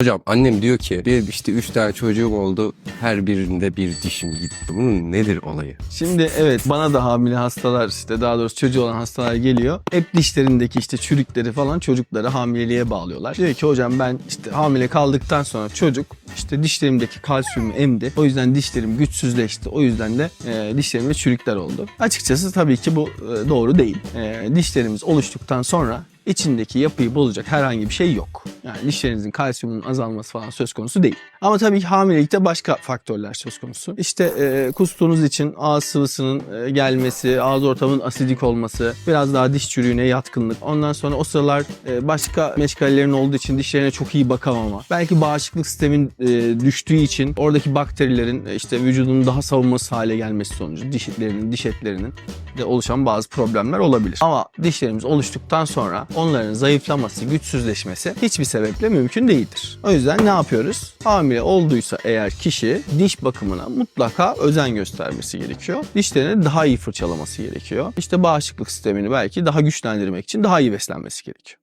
Hocam annem diyor ki bir işte üç tane çocuğum oldu her birinde bir dişim gitti. Bunun nedir olayı? Şimdi evet bana da hamile hastalar işte daha doğrusu çocuğu olan hastalar geliyor. Hep dişlerindeki işte çürükleri falan çocukları hamileliğe bağlıyorlar. Diyor ki hocam ben işte hamile kaldıktan sonra çocuk işte dişlerimdeki kalsiyumu emdi. O yüzden dişlerim güçsüzleşti. O yüzden de e, dişlerimde çürükler oldu. Açıkçası tabii ki bu e, doğru değil. E, dişlerimiz oluştuktan sonra içindeki yapıyı bozacak herhangi bir şey yok. Yani dişlerinizin kalsiyumunun azalması falan söz konusu değil. Ama tabii hamilelikte başka faktörler söz konusu. İşte e, kustuğunuz için ağız sıvısının e, gelmesi, ağız ortamının asidik olması, biraz daha diş çürüğüne yatkınlık. Ondan sonra o sıralar e, başka meşgalelerin olduğu için dişlerine çok iyi bakamama. Belki bağışıklık sistemin e, düştüğü için oradaki bakterilerin e, işte vücudunun daha savunmasız hale gelmesi sonucu dişlerinin, diş etlerinin de oluşan bazı problemler olabilir. Ama dişlerimiz oluştuktan sonra onların zayıflaması, güçsüzleşmesi hiçbir sebeple mümkün değildir. O yüzden ne yapıyoruz? Hamile olduysa eğer kişi diş bakımına mutlaka özen göstermesi gerekiyor. Dişlerini daha iyi fırçalaması gerekiyor. İşte bağışıklık sistemini belki daha güçlendirmek için daha iyi beslenmesi gerekiyor.